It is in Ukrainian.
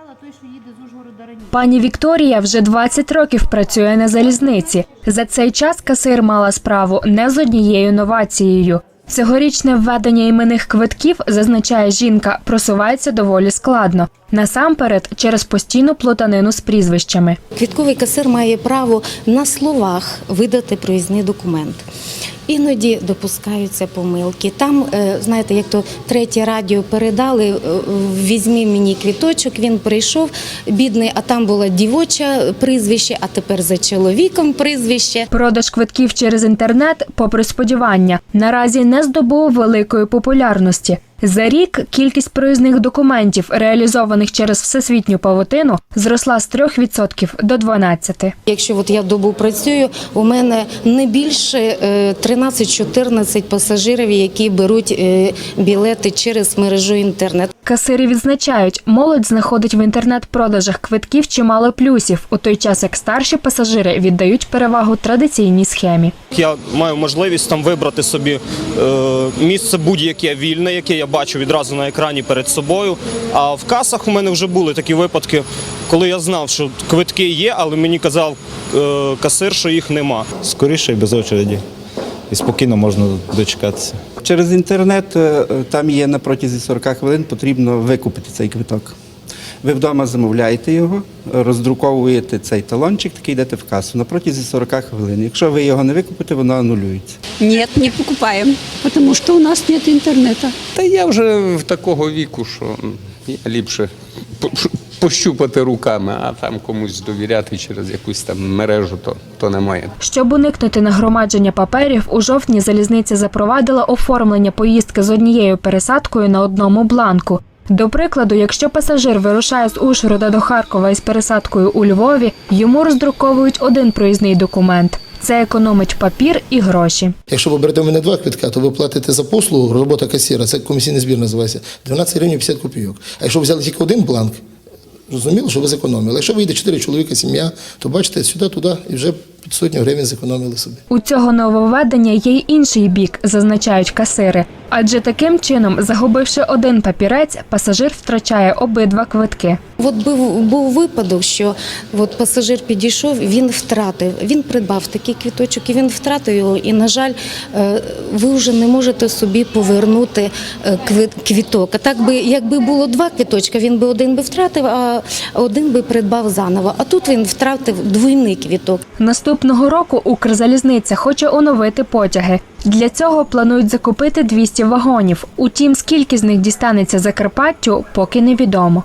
сказала, той, що їде з Ужгорода раніше. Пані Вікторія вже 20 років працює на залізниці. За цей час касир мала справу не з однією новацією. Цьогорічне введення іменних квитків, зазначає жінка, просувається доволі складно. Насамперед через постійну плутанину з прізвищами. Квітковий касир має право на словах видати проїзний документ. Іноді допускаються помилки. Там, е, знаєте, як то третє радіо передали, візьмі візьми мені квіточок, він прийшов, бідний, а там було дівоче прізвище, а тепер за чоловіком прізвище. Продаж квитків через інтернет, попри сподівання, наразі не здобув великої популярності. За рік кількість проїзних документів, реалізованих через всесвітню павутину, зросла з 3% до 12%. Якщо от я добу працюю, у мене не більше е, 13-14 пасажирів, які беруть е, білети через мережу інтернет. Касири відзначають, молодь знаходить в інтернет-продажах квитків чимало плюсів, у той час як старші пасажири віддають перевагу традиційній схемі. Я маю можливість там вибрати собі е, місце будь-яке вільне, яке я бачу відразу на екрані перед собою. А в касах у мене вже були такі випадки, коли я знав, що квитки є, але мені казав е, касир, що їх нема. скоріше і без очереді. І спокійно можна дочекатися. Через інтернет е, там є на протязі 40 хвилин потрібно викупити цей квиток. Ви вдома замовляєте його, роздруковуєте цей талончик, такий йдете в касу на протязі 40 хвилин. Якщо ви його не викупите, воно анулюється. Нет, не покупаем, потому что у нас нет интернета. Та я вже в такого віку, що я ліпше пощупати руками, а там комусь довіряти через якусь там мережу, то, то немає. Щоб уникнути нагромадження паперів, у жовтні залізниця запровадила оформлення поїздки з однією пересадкою на одному бланку. До прикладу, якщо пасажир вирушає з Ужгорода до Харкова із пересадкою у Львові, йому роздруковують один проїзний документ. Це економить папір і гроші. Якщо ви берете у мене два квитка, то ви платите за послугу, робота касіра, це комісійний збір називається, 12 гривень 50 копійок. А якщо ви взяли тільки один бланк, зрозуміло, що ви зекономили. Якщо вийде 4 чоловіка, сім'я, то бачите, сюди-туди і вже під сотню гривень зекономили собі. У цього нововведення є й інший бік, зазначають касири. Адже таким чином, загубивши один папірець, пасажир втрачає обидва квитки. От був, був випадок, що от пасажир підійшов, він втратив. Він придбав такий квіточок і він втратив його. І, на жаль, е, ви вже не можете собі повернути е, квіток. А так би, якби було два квіточка, він би один би втратив, а один би придбав заново. А тут він втратив двойний квіток. Наступного року Укрзалізниця хоче оновити потяги. Для цього планують закупити 200 вагонів. Утім, скільки з них дістанеться Закарпаттю, поки невідомо.